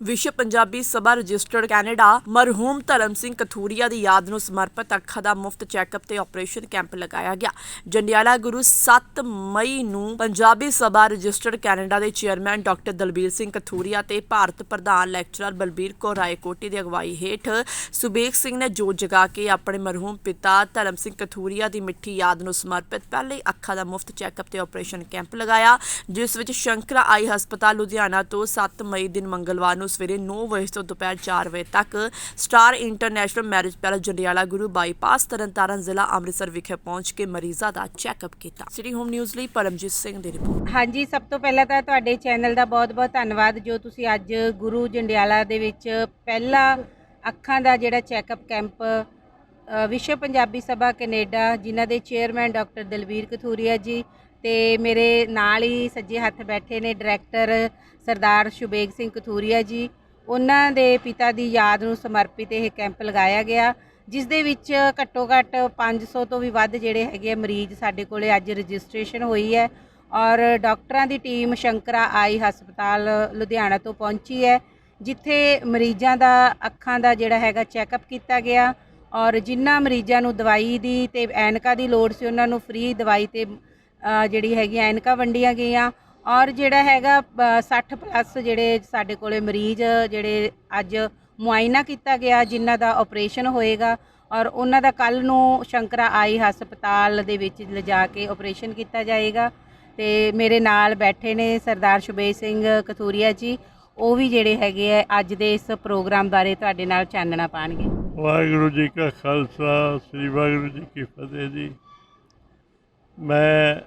ਵਿਸ਼ਵ ਪੰਜਾਬੀ ਸਭਾ registered Canada ਮਰਹੂਮ ਧਰਮ ਸਿੰਘ ਕਥੂਰੀਆ ਦੀ ਯਾਦ ਨੂੰ ਸਮਰਪਿਤ ਅੱਖਾਂ ਦਾ ਮੁਫਤ ਚੈੱਕਅਪ ਤੇ ਆਪਰੇਸ਼ਨ ਕੈਂਪ ਲਗਾਇਆ ਗਿਆ। ਜੰਡਿਆਲਾ ਗੁਰੂ 7 ਮਈ ਨੂੰ ਪੰਜਾਬੀ ਸਭਾ ਰਜਿਸਟਰਡ ਕੈਨੇਡਾ ਦੇ ਚੇਅਰਮੈਨ ਡਾਕਟਰ ਦਲਬੀਰ ਸਿੰਘ ਕਥੂਰੀਆ ਤੇ ਭਾਰਤ ਪ੍ਰਧਾਨ ਲੈਕਚਰਰ ਬਲਬੀਰ ਕੌਰ ਰਾਏਕੋਟੀ ਦੀ ਅਗਵਾਈ ਹੇਠ ਸੁਬੇਗ ਸਿੰਘ ਨੇ ਜੋਤ ਜਗਾ ਕੇ ਆਪਣੇ ਮਰਹੂਮ ਪਿਤਾ ਧਰਮ ਸਿੰਘ ਕਥੂਰੀਆ ਦੀ ਮਿੱਠੀ ਯਾਦ ਨੂੰ ਸਮਰਪਿਤ ਪਹਿਲੇ ਅੱਖਾਂ ਦਾ ਮੁਫਤ ਚੈੱਕਅਪ ਤੇ ਆਪਰੇਸ਼ਨ ਕੈਂਪ ਲਗਾਇਆ, ਜਿਸ ਵਿੱਚ ਸ਼ੰਕਰਾ ਆਈ ਹਸਪਤਾਲ ਲੁਧਿਆਣਾ ਤੋਂ 7 ਮਈ ਦਿਨ ਮੰਗਲਵਾਰ ਨੂੰ ਸਵੇਰੇ 9 ਵਜੇ ਤੋਂ ਦੁਪਹਿਰ 4 ਵਜੇ ਤੱਕ star international marriage palace Jandiala Guru bypass Tarntaran ਜ਼ਿਲ੍ਹਾ ਅੰਮ੍ਰਿਤਸਰ ਵਿਖੇ ਪਹੁੰਚ ਕੇ ਮਰੀਜ਼ਾਂ ਦਾ ਚੈੱਕਅਪ ਕੀਤਾ। ਸਿਟੀ ਹੋਮ ਨਿਊਜ਼ ਲਈ ਪਰਮਜੀਤ ਸਿੰਘ ਦੀ ਰਿਪੋਰਟ। ਹਾਂਜੀ, ਸਭ ਤੋਂ ਪਹਿਲਾਂ ਤਾਂ ਤੁਹਾਡੇ ਚੈਨਲ ਦਾ ਬਹੁਤ-ਬਹੁਤ ਧੰਨਵਾਦ, ਜੋ ਤੁਸੀਂ ਅੱਜ ਗੁਰੂ ਜੰਡਿਆਲਾ ਦੇ ਵਿੱਚ ਪਹਿਲਾ ਅੱਖਾਂ ਦਾ ਜਿਹੜਾ ਚੈੱਕਅਪ ਕੈਂਪ ਵਿਸ਼ਵ ਪੰਜਾਬੀ ਸਭਾ ਕੈਨੇਡਾ, ਜਿਨ੍ਹਾਂ ਦੇ ਚੇਅਰਮੈਨ ਡਾਕਟਰ ਦਲਵੀਰ ਕਥੂਰੀਆ ਜੀ ਤੇ ਮੇਰੇ ਨਾਲ ਹੀ ਸੱਜੇ ਹੱਥ ਬੈਠੇ ਨੇ ਡਾਇਰੈਕਟਰ ਸਰਦਾਰ ਸ਼ੁਬੇਗ ਸਿੰਘ ਕਥੂਰੀਆ ਜੀ। ਉਹਨਾਂ ਦੇ ਪਿਤਾ ਦੀ ਯਾਦ ਨੂੰ ਸਮਰਪਿਤ ਇਹ ਕੈਂਪ ਲਗਾਇਆ ਗਿਆ, ਜਿਸ ਦੇ ਵਿੱਚ ਘੱਟੋ ਘੱਟ 500 ਤੋਂ ਵੀ ਵੱਧ ਜਿਹੜੇ ਹੈਗੇ ਆ ਮਰੀਜ਼ ਸਾਡੇ ਕੋਲੇ ਅੱਜ ਰਜਿਸਟ੍ਰੇਸ਼ਨ ਹੋਈ ਹੈ ਔਰ ਡਾਕਟਰਾਂ ਦੀ ਟੀਮ ਸ਼ੰਕਰਾ ਆਈ ਹਸਪਤਾਲ ਲੁਧਿਆਣਾ ਤੋਂ ਪਹੁੰਚੀ ਹੈ, ਜਿੱਥੇ ਮਰੀਜ਼ਾਂ ਦਾ ਅੱਖਾਂ ਦਾ ਜਿਹੜਾ ਹੈਗਾ ਚੈੱਕਅਪ ਕੀਤਾ ਗਿਆ ਔਰ ਜਿਨ੍ਹਾਂ ਮਰੀਜ਼ਾਂ ਨੂੰ ਦਵਾਈ ਦੀ ਤੇ ਐਨਕਾ ਦੀ ਲੋੜ ਸੀ ਉਹਨਾਂ ਨੂੰ ਫ੍ਰੀ ਦਵਾਈ ਤੇ ਜਿਹੜੀ ਹੈਗੀ ਐਨਕਾਂ ਵੰਡੀਆਂ ਗਈਆਂ। ਔਰ ਜਿਹੜਾ ਹੈਗਾ ਅ, 60 ਪਲੱਸ ਜਿਹੜੇ ਸਾਡੇ ਕੋਲੇ ਮਰੀਜ਼ ਜਿਹੜੇ ਅੱਜ ਮੁਆਇਨਾ ਕੀਤਾ ਗਿਆ ਜਿਨ੍ਹਾਂ ਦਾ ਆਪਰੇਸ਼ਨ ਹੋਏਗਾ। ਔਰ ਉਹਨਾਂ ਦਾ ਕੱਲ ਨੂੰ ਸ਼ੰਕਰਾ ਆਈ ਹਸਪਤਾਲ ਦੇ ਵਿੱਚ ਲਿਜਾ ਕੇ ਆਪਰੇਸ਼ਨ ਕੀਤਾ ਜਾਏਗਾ। ਤੇ ਮੇਰੇ ਨਾਲ ਬੈਠੇ ਨੇ ਸਰਦਾਰ ਸ਼ੁਬੇਜ ਸਿੰਘ ਕਥੂਰੀਆ ਜੀ। ਉਹ ਵੀ ਜਿਹੜੇ ਹੈਗੇ ਆ ਅੱਜ ਦੇ ਇਸ ਪ੍ਰੋਗਰਾਮ ਬਾਰੇ ਤੁਹਾਡੇ ਨਾਲ ਚਾਨਣਾ ਪਾਣਗੇ। ਵਾਹਿਗੁਰੂ ਜੀ ਕਾ ਖਾਲਸਾ ਸ੍ਰੀ ਵਾਹਿਗੁਰੂ ਜੀ ਕੀ ਫਤਿਹ ਜੀ। ਮੈਂ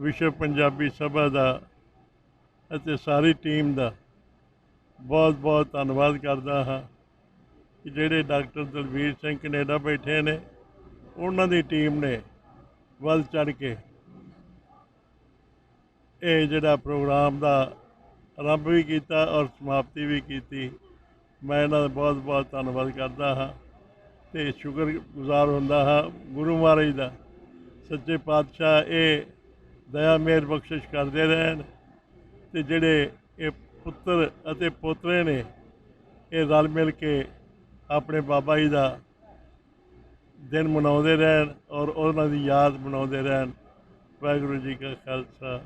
ਵਿਸ਼ਵ ਪੰਜਾਬੀ ਸਭਾ ਦਾ ਅਤੇ ਸਾਰੀ ਟੀਮ ਦਾ ਬਹੁਤ ਬਹੁਤ ਧੰਨਵਾਦ ਕਰਦਾ ਹਾਂ ਕਿ ਜਿਹੜੇ ਡਾਕਟਰ ਦਲਵੀਰ ਸਿੰਘ ਕੈਨੇਡਾ ਬੈਠੇ ਨੇ, ਉਹਨਾਂ ਦੀ ਟੀਮ ਨੇ ਵੱਲ ਚੜ ਕੇ ਇਹ ਜਿਹੜਾ ਪ੍ਰੋਗਰਾਮ ਦਾ ਆਰੰਭ ਵੀ ਕੀਤਾ ਔਰ ਸਮਾਪਤੀ ਵੀ ਕੀਤੀ। ਮੈਂ ਇਹਨਾਂ ਦਾ ਬਹੁਤ ਬਹੁਤ ਧੰਨਵਾਦ ਕਰਦਾ ਹਾਂ ਤੇ ਸ਼ੁਕਰਗੁਜ਼ਾਰ ਹੁੰਦਾ ਹਾਂ ਗੁਰੂ ਮਹਾਰਾਜ ਦਾ। ਸੱਚੇ ਪਾਤਸ਼ਾਹ ਇਹ ਦਇਆ ਮਿਹਰ ਬਖਸ਼ਿਸ਼ ਕਰਦੇ ਰਹਿਣ ਤੇ ਜਿਹੜੇ ਇਹ ਪੁੱਤਰ ਅਤੇ ਪੋਤਰੇ ਨੇ ਇਹ ਰਲ ਮਿਲ ਕੇ ਆਪਣੇ ਬਾਬਾ ਜੀ ਦਾ ਦਿਨ ਮਨਾਉਂਦੇ ਰਹਿਣ ਔਰ ਉਹਨਾਂ ਦੀ ਯਾਦ ਮਨਾਉਂਦੇ ਰਹਿਣ ਵਾਹਿਗੁਰੂ ਜੀ ਕਾ ਖਾਲਸਾ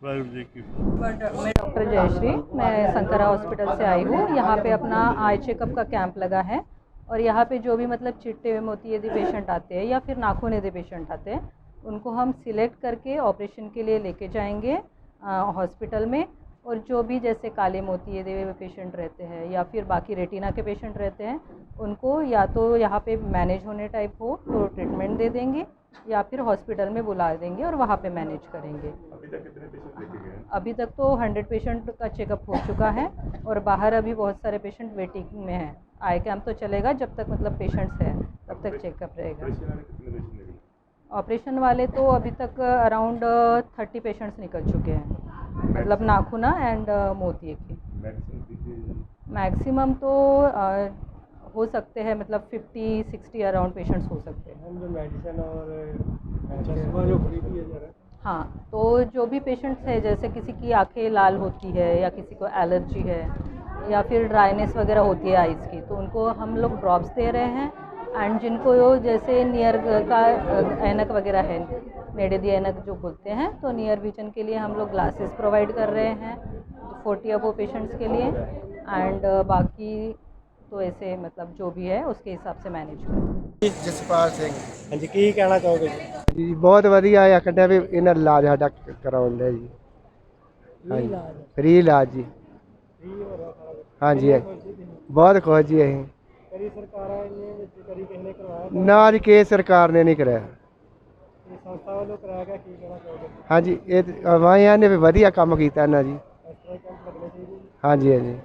ਵਾਹਿਗੁਰੂ ਜੀ ਕੀ ਫਤਿਹ मैं डॉक्टर जयश्री मैं शंकरा हॉस्पिटल से आई हूँ यहाँ पे अपना आई चेकअप का कैंप लगा है और यहाँ पे जो भी मतलब चिट्टे मोती यदि पेशेंट आते हैं या फिर नाखून यदि पेशेंट आते हैं उनको हम सिलेक्ट करके ऑपरेशन के लिए लेके जाएँगे हॉस्पिटल में। और जो भी जैसे काले मोती यदि पेशेंट रहते हैं या फिर बाकी रेटिना के पेशेंट रहते हैं उनको या तो यहाँ पे मैनेज होने टाइप हो तो ट्रीटमेंट दे देंगे या फिर हॉस्पिटल में बुला देंगे और वहाँ पे मैनेज करेंगे। अभी तक तो 100 पेशेंट का चेकअप हो चुका है और बाहर अभी बहुत सारे पेशेंट वेटिंग में हैं। आई कैंप तो चलेगा जब तक मतलब पेशेंट्स हैं तब तक चेकअप रहेगा। ऑपरेशन वाले तो अभी तक अराउंड थर्टी पेशेंट्स निकल चुके हैं। मतलब नाखूना एंड मोतिये के मैक्सिमम तो अ, हो सकते हैं मतलब 50 60 अराउंड पेशेंट्स हो सकते हैं। मेडिसिन और चश्मा जो फ्री दिया जा रहा है हाँ तो जो भी पेशेंट्स है जैसे किसी की आँखें लाल होती है या किसी को एलर्जी है या फिर ड्राइनेस वगैरह होती है आइज़ की तो उनको हम लोग ड्रॉप्स दे रहे हैं। एंड जिनको जैसे नियर का ऐनक वगैरह है नेड़े दी ऐनक जो बोलते हैं तो नियर विजन के लिए हम लोग ग्लासेस प्रोवाइड कर रहे हैं फोर्टी अबो पेशेंट्स के लिए एंड बाकी तो ऐसे मतलब जो भी है उसके हिसाब से मैनेज करें ਜਸਪਾਲ ਸਿੰਘ ਹਾਂਜੀ ਕੀ ਕਹਿਣਾ ਚਾਹੋਗੇ ਜੀ ਜੀ ਬਹੁਤ ਵਧੀਆ ਆ ਕੱਢਿਆ ਵੀ ਇਹਨਾਂ ਦਾ ਇਲਾਜ ਸਾਡਾ ਕ- ਕਰਾਉਣ ਦਾ ਜੀ ਹਾਂਜੀ ਫ੍ਰੀ ਇਲਾਜ ਜੀ ਹਾਂਜੀ ਬਹੁਤ ਖੁਸ਼ ਜੀ ਅਸੀਂ ਕਰੀ ਸਰਕਾਰਾਂ ਇਹਨੇ ਵਿੱਚ ਕਰੀ ਕਿਸੇ ਨੇ ਕਰਵਾਇਆ ਨਾ ਜੀ ਕੇ ਸਰਕਾਰ ਨੇ ਨਹੀਂ ਕਰਾਇਆ ਇਹ ਸੰਸਥਾ ਵੱਲੋਂ ਕਰਾਇਆ ਗਿਆ ਕੀ ਕਹਿਣਾ ਚਾਹੋਗੇ? ਹਾਂਜੀ ਇਹ ਵਾਹਿਆਂ ਨੇ ਵੀ ਵਧੀਆ ਕੰਮ ਕੀਤਾ ਇਹਨਾਂ ਜੀ। ਇਸ ਤਰ੍ਹਾਂ ਹੀ ਕੈਂਪ ਲੱਗਣੇ ਚਾਹੀਦੇ ਜੀ। ਹਾਂਜੀ ਹਾਂਜੀ।